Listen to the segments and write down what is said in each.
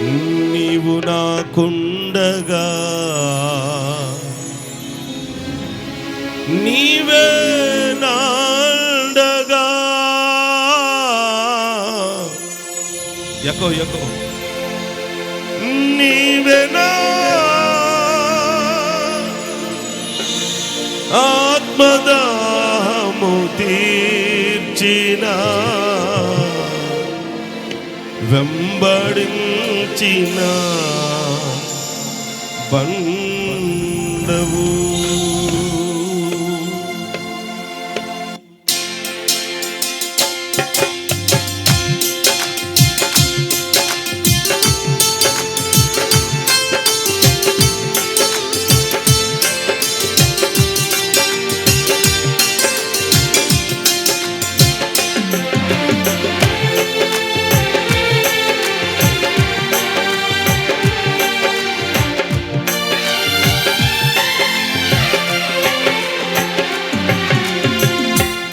నీవు నాకుండగా. నీవే నాండగా. Echo echo. నీవే నా ఆత్మదాము తీర్చిన. వెంబడించిన బండవు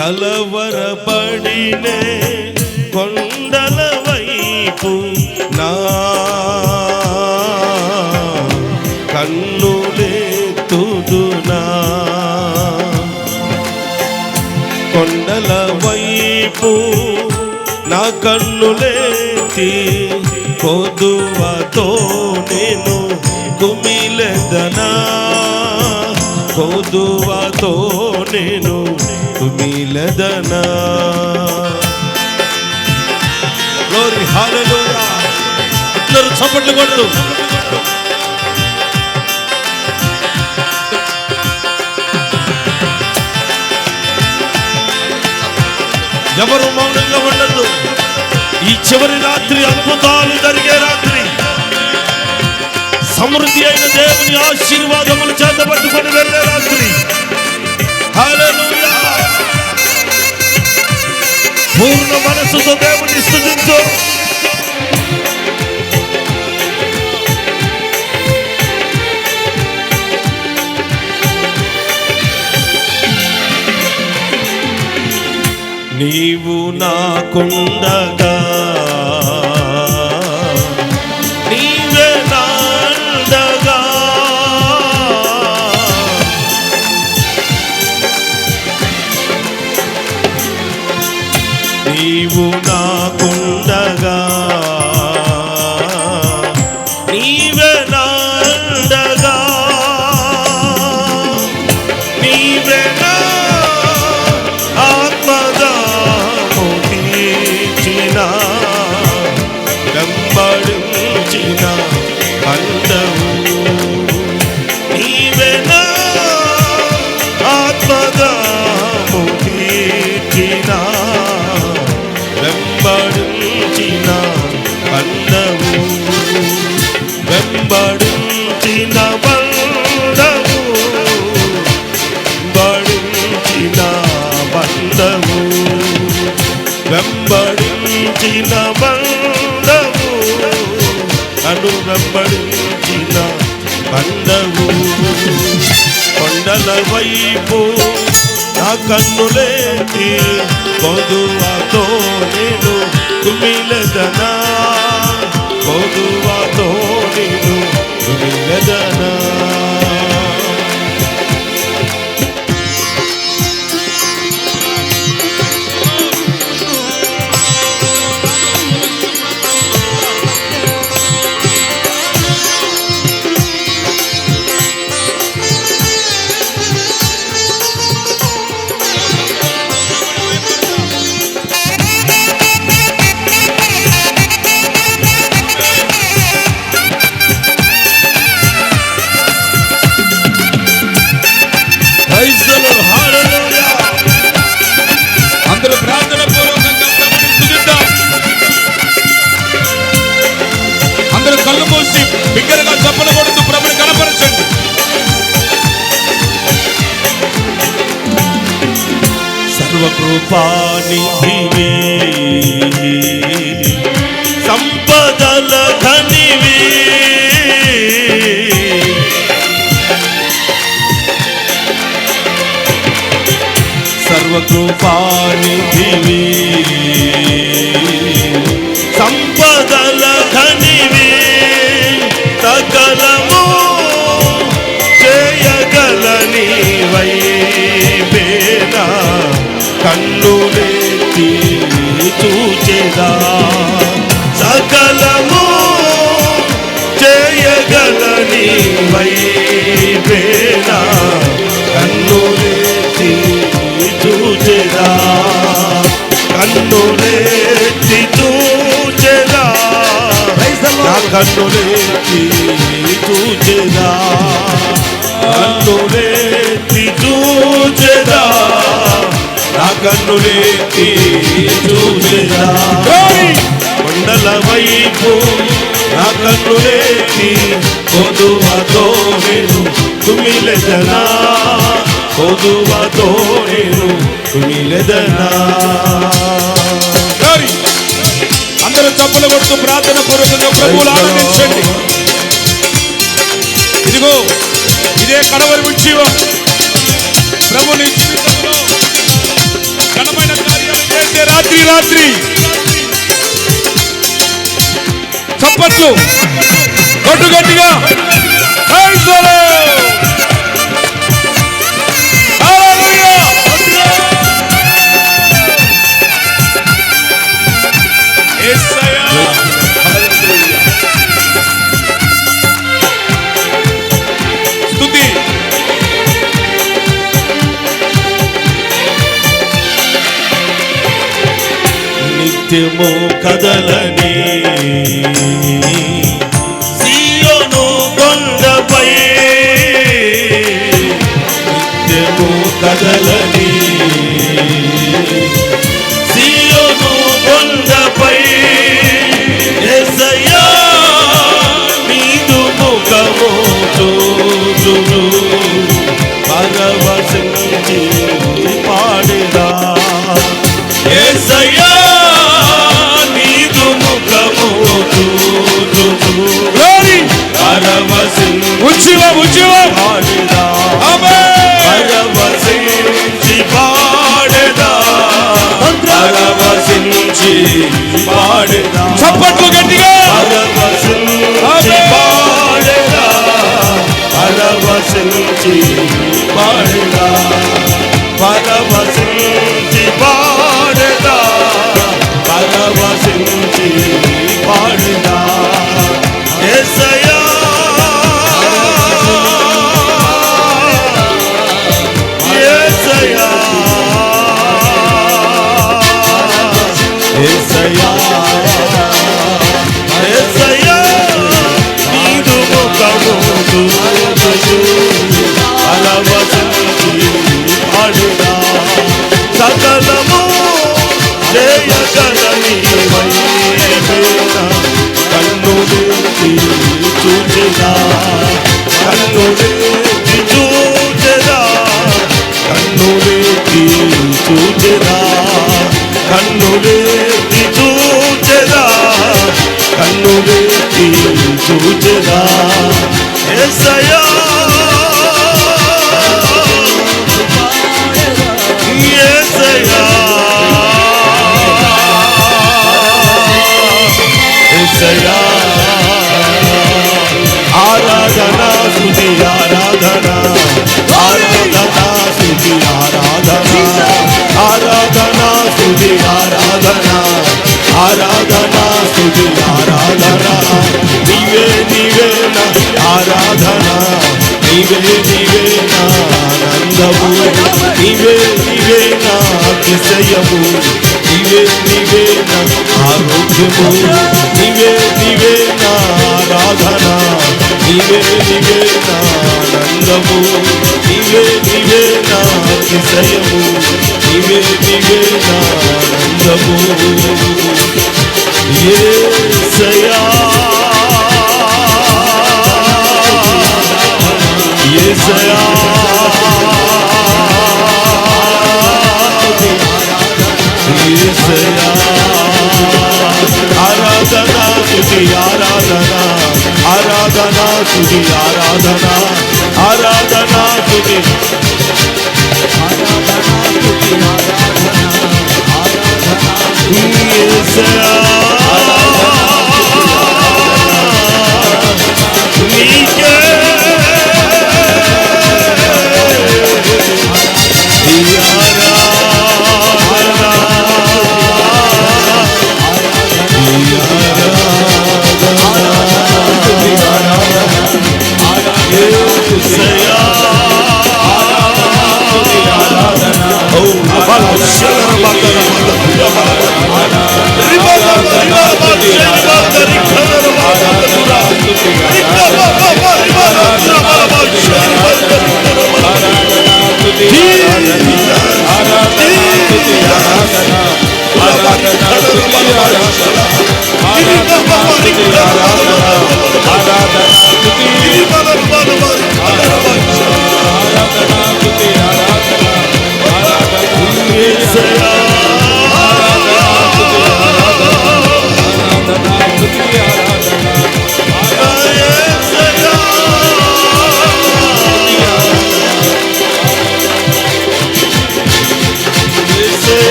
కలవరపడినే కొండల వైపు నా కన్నులెత్తుదునా కొండల వైపు నా కన్నులేతి కొదువతో నేను కుమిలెదనా. కొదువతో నేను కుమిలెదనా గ్లోరీ హల్లెలూయా అందరూ చప్పట్లు కొడుతూ ఎవరు మౌనంగా ఉండద్దు. ఈ చివరి రాత్రి అద్భుతాలు జరిగే రాత్రి. సమృద్ధి అయిన దేవుని ఆశీర్వాదములు చేత పట్టుకొని వెళ్ళే రాత్రి. హల్లెలూయా పూర్ణ మనస్సుతో దేవుని స్థుతించు. నీవు నాకుండగా వైపు నా కన్నులేటి కొదువతో నేను కుమిలదనా. కొదువతో నేను కుమిలదనా. కళ్ళు మూసి బిగ్గరగా చప్పలు కొడుతూ ప్రభుని కనపరచండి సర్వకృపానిధివే సంపదల ధనివే. సర్వకృపానిధివే చూచెదా సకలము చేయగలని వైపేనా కన్నులేచి చూచెదా కన్నులేచి చూచెదా కన్ను కన్నులేచి చూచెదా కన్నులేచి చూచెదా నా కన్నులేచి కొండల వైపు నా కన్నులేచి కొదువతో నేను కుమిలెదనా కొదువతో నేను Glory. అందరూ చప్పలు కొడుతూ ప్రార్థన పూర్వకంగా ప్రభువులు ఆనందించండి ఇదిగో ఇదే కడవరి ఉత్సవం ప్రభు నీ జీవితంలో ఘనమైన కార్యాలు చేసే రాత్రి రాత్రి. చప్పట్లు. గట్టు గట్టిగా. Praise నిత్యము కదల సకలము చేయగలని వైపేన కన్ను తెరిచి కన్ను తెరిచి కన్ను తెరిచి కన్ను తెరిచి కన్ను ఆరాధన నీవే నీవే నా ఆనందము నీవే నీవే నా అతిశయము నీవే నీవే నా ఆరోగ్యము నీవే నీవే నా ఆరాధన నీవే నీవే నా ఆనందము నీవే నీవే నా అతిశయము నీవే నీవే నా ఆనందము యేసయ్యా యేసయ్యా Aradana, Aradana, Aradana, Aradana, Aradana,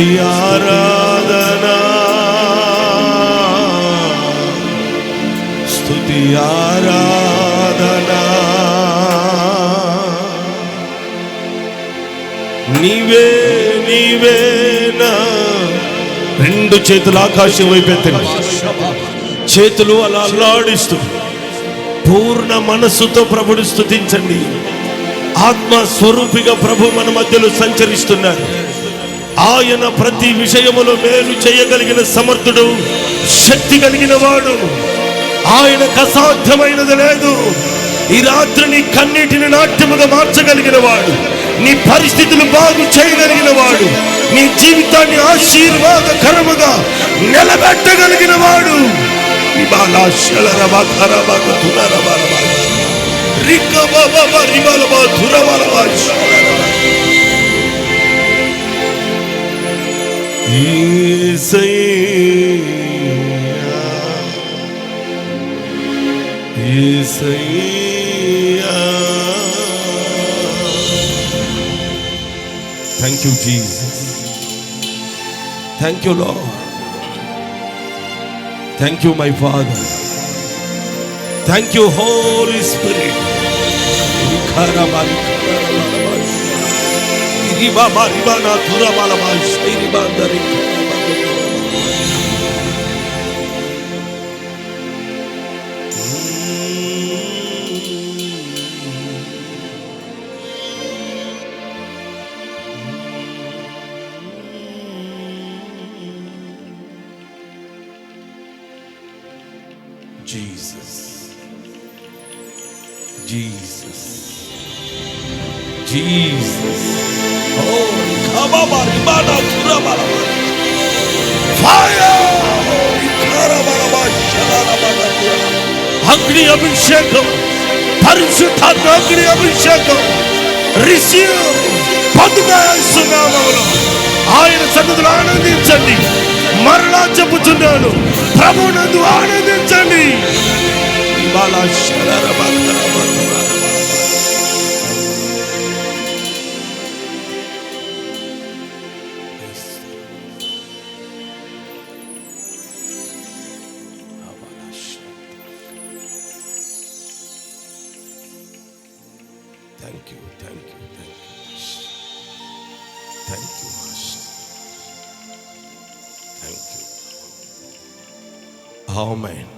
స్తుతి ఆరాధనా. స్తుతి ఆరాధనా. నీవే నీవేనా రెండు చేతులు ఆకాశం వైపెత్తండి చేతులు అలా అల్లాడిస్తూ పూర్ణ మనస్సుతో ప్రభుని స్థుతించండి ఆత్మ స్వరూపిగా ప్రభు మన మధ్యలో సంచరిస్తున్నారు. ఆయన ప్రతి విషయములో మేలు చేయగలిగిన సమర్థుడు శక్తి కలిగిన వాడు. ఆయనకు అసాధ్యమైనది లేదు. ఈ రాత్రి నీ కన్నీటిని నాట్యముగా మార్చగలిగిన వాడు నీ పరిస్థితులు బాగు చేయగలిగిన వాడు నీ జీవితాన్ని ఆశీర్వాదకరముగా నిలబెట్టగలిగిన వాడు. ఇవాళ శలరబా కరబా తులరబా రికబబబ Thank you, Jesus. Thank you, Lord. Thank you, my Father. Thank you, Holy Spirit. riba mariba natura malama shiri bandari. అగ్ని అభిషేకం పరిశుద్ధాత్మ అగ్ని అభిషేకం రిసీవ్ పొందుకోవాల్సినామములు ఆయన సన్నిధిలో ఆనందించండి. మరలా చెప్పుచున్నాను. ప్రభునందు ఆనందించండి. బాలా శరణ Amen.